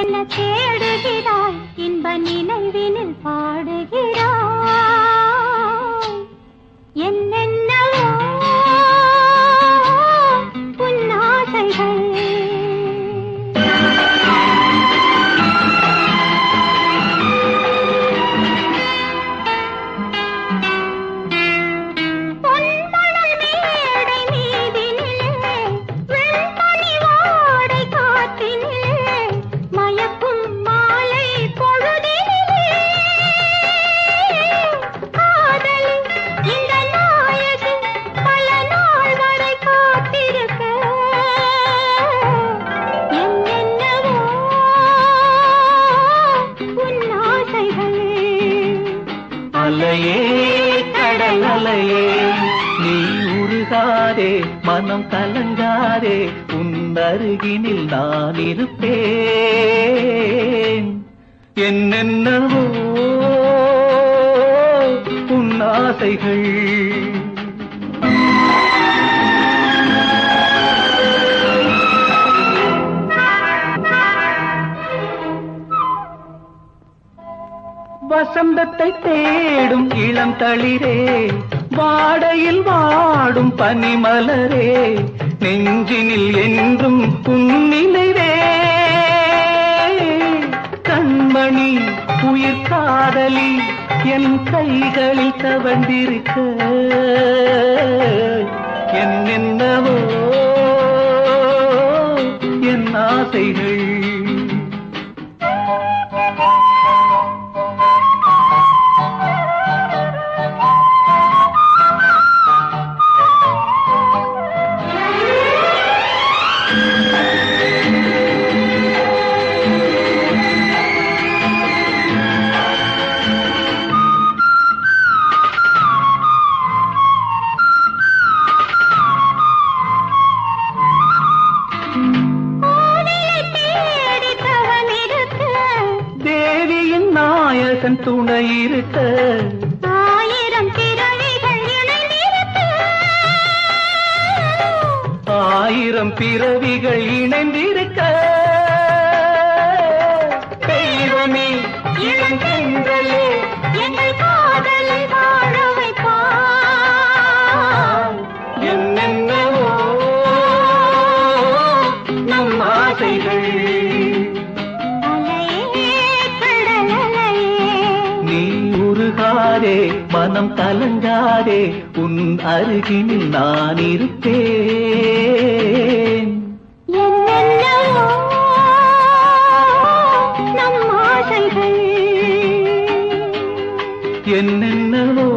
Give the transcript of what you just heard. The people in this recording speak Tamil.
என்ன தேடுகிறாய்? இன்ப நினைவினில் பாடுகிறாய்? உருகாதே மனம் கலங்காதே உன் அருகினில் நான் இருப்பேன். என்னென்னவோ உன் ஆசைகள். வசந்தத்தை தேடும் இளம் தளிரே வாடையில் வாடும் பனிமலரே நெஞ்சினில் என்றும் புன்னிலைவே. கண்மணி உயிர் காதலி என் கைகளில் தவண்டிருக்க என்னென்னவோ என் ஆசைகள் நாயகன் துணை இருக்க ஆயிரம். ஆயிரம் பிறவிகள் இணைந்திருக்க தெய்வமே இளங்கென்றலே எங்கள் காதலை வாழ உருகாதே மனம் கலங்காதே உன் அருகினில் நான் இருப்பேன். என்னென்னவோ